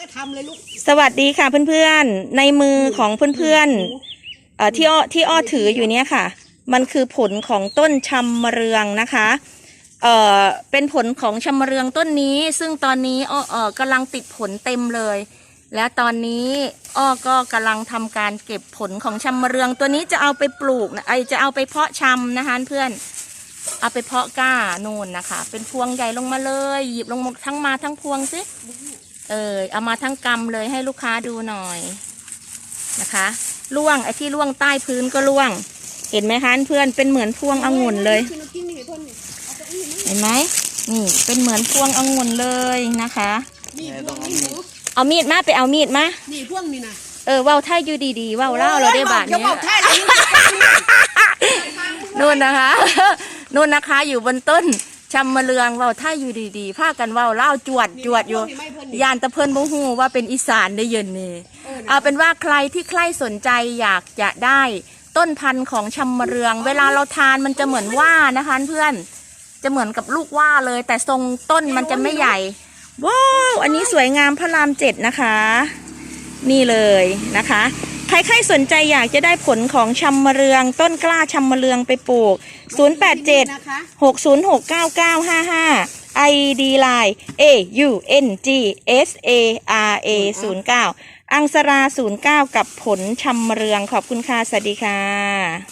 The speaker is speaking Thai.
ก็ทำเลยลูกสวัสดีค่ะเพื่อนๆ ในมือของเพื่อนๆเอ่อที่อ้อที่อ้อถืออยู่เนี่ยค่ะ มันคือผลของต้นชำมะเรืองนะคะเอ่อเป็นผลของชำมะเรืองต้นนี้ ซึ่งตอนนี้อ้อเอ่อกำลังติดผลเต็มเลย และตอนนี้อ้อก็กำลังทำการเก็บผลของชำมะเรืองตัวนี้จะเอาไปปลูกนะไอจะเอาไปเพาะชำนะคะเพื่อนเอาไปเพาะก้านูนนะคะ เป็นพวงใหญ่ลงมาเลย หยิบลงมาทั้งมาทั้งพวงสิ เออเอามาทั้งกำเลยให้ลูกค้าดูหน่อยนะคะล่วงไอ้ที่ล่วงใต้พื้นก็ล่วง เห็นไหมคะเพื่อนเป็นเหมือนพวงองุ่นเลยกินน้ำจิ้มนี่ไอ้พ่นนี่เอาไปอีกเห็นไหมนี่เป็นเหมือนพวงองุ่นเลยนะคะนี่พวงนี่หนูเอามีดมาไปเอามีดมานี่พวงนี่นะเออเว้าท่าอยู่ดีๆเว้าเล่าเราได้บาทเดี๋ยวเนี้บยอกแท้เลยนู่นนะคะนู่นนะคะอยู่บนต้น ชำมะเรืองเว้าท่าอยู่ดีๆพากันเว้าเล่าจวดจวดอยู่นี่ไม่เพิ่นนี่ยานตะเพิ่นบ่ฮู้ว่าเป็นอีสานได้เย็นนี่เออเอาเป็นว่าใครที่ใครสนใจอยากจะได้ต้นพันธุ์ของชำมะเรือง เวลาเราทานมันจะเหมือนว่านะคะเพื่อนจะเหมือนกับลูกว่าเลย แต่ทรงต้นมันจะไม่ใหญ่ ว้าว อันนี้สวยงามพระรามเจ็ดนะคะ นี่เลยนะคะใครๆสนใจอยากจะได้ผลของชำมะเรือง ต้นกล้าชำมะเรืองไปปลูก 087 6069955 ID Line A U N G S A R A 09อังสรา09 กับผลชำเรืองขอบคุณค่ะ สวัสดีค่ะ